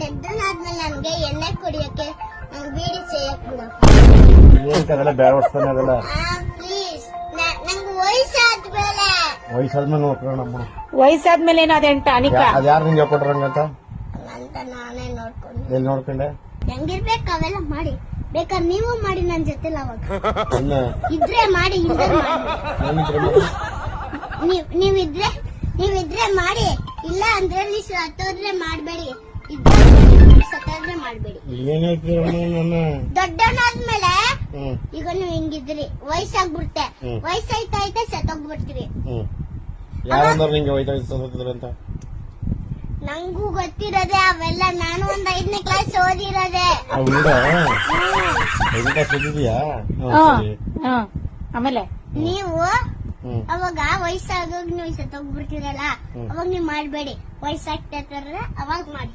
ದೊಡ್ಡನಾದ್ಮೇಲೆ ನನ್ಗೆ ಎಣ್ಣೆ ಕುಡಿಯಕ್ಕೆ ನಂಗೆ ಬೀಡಿ ಸೇಯಕ್ ಬಿಡಪ್ಪ ಏನಕ್ಕೆ ಅದೆಲ್ಲ ಬೇಡ ಹೊಡ್ಸ್ತಾನೆ ಅದೆಲ್ಲ? ಪ್ಲೀಸ್ ನಂಗೆ ವಯಸ್ಸಾದ್ಮೇಲೆ. ವಯಸ್ಸಾದ್ಮೇಲೆ ನೋಡ್ಕೊಳ್ಳೋಣ ನಮ್ಮ ವಯಸ್ಸಾದ್ಮೇಲೆ ಏನೋ ಅದೇಂಟ ಅನಿಕ? ಅದ್ ಯಾರು ನಿಂಗೆ ಕೊಟ್ರಂಗಂತ ಅಂತ ನಾನೇ ನೋಡ್ಕೊಂಡು. ಎಲ್ಲಿ ನೋಡ್ಕೊಂಡೆ? ಹೆಂಗಿರ್ಬೇಕು ಅವೆಲ್ಲ ಮಾಡಿ. ಬೇಕಾದ್ರೆ ನೀವು ಮಾಡಿ ನನ್ನ ಜೊತೆ ಅವಾಗ. ಇದ್ರೆ ಮಾಡಿ ಇಲ್ದ್ರೆ ಮಾಡಿ? ನೀವ್ ನೀವಿದ್ರೆ ನೀವಿದ್ರೆ ಮಾಡಿ. ಇಲ್ಲ ಅಂದ್ರೆ ನೀವು ಸತ್ತೋದ್ರೆ ಮಾಡ್ಬೇಡಿ. ಸತ್ತೋದ್ರೆ ಮಾಡ್ಬೇಡಿ ದೊಡ್ಡವನಾದ್ಮೇಲೆ ಈಗ ನೀವು ಹಿಂಗಿದ್ರಿ. ವಯಸ್ಸಾಗ್ಬಿಡ್ತೆ. ವಯಸ್ಸಾಯ್ತಾ ಆಯ್ತಾ ಸತ್ತೋಗ್ಬಿಡ್ತೀರಿ. ಯಾರಂದ್ರೆ ನಿಂಗೆ ಅಂತ? ನಂಗೂ ಗೊತ್ತಿರೋದೆ ಅವೆಲ್ಲ ನಾನು ಒಂದ್ ಐದನೇ ಕ್ಲಾಸ್ ಓದಿರೋದೆ. ಆಮೇಲೆ? ನೀವು ಅವಾಗ ವಯಸ್ಸಾಗೋಗ್ ನೀವು ಸತ್ತೋಗ್ಬಿಡ್ತೀರಲ್ಲ. ಅವಾಗ ನೀವ್ ಮಾಡ್ಬೇಡಿ. ವಯಸ್ಸಾಗ್ತಾ ಇರ್ತಾರಲ್ಲ ಅವಾಗ ಮಾಡಿ.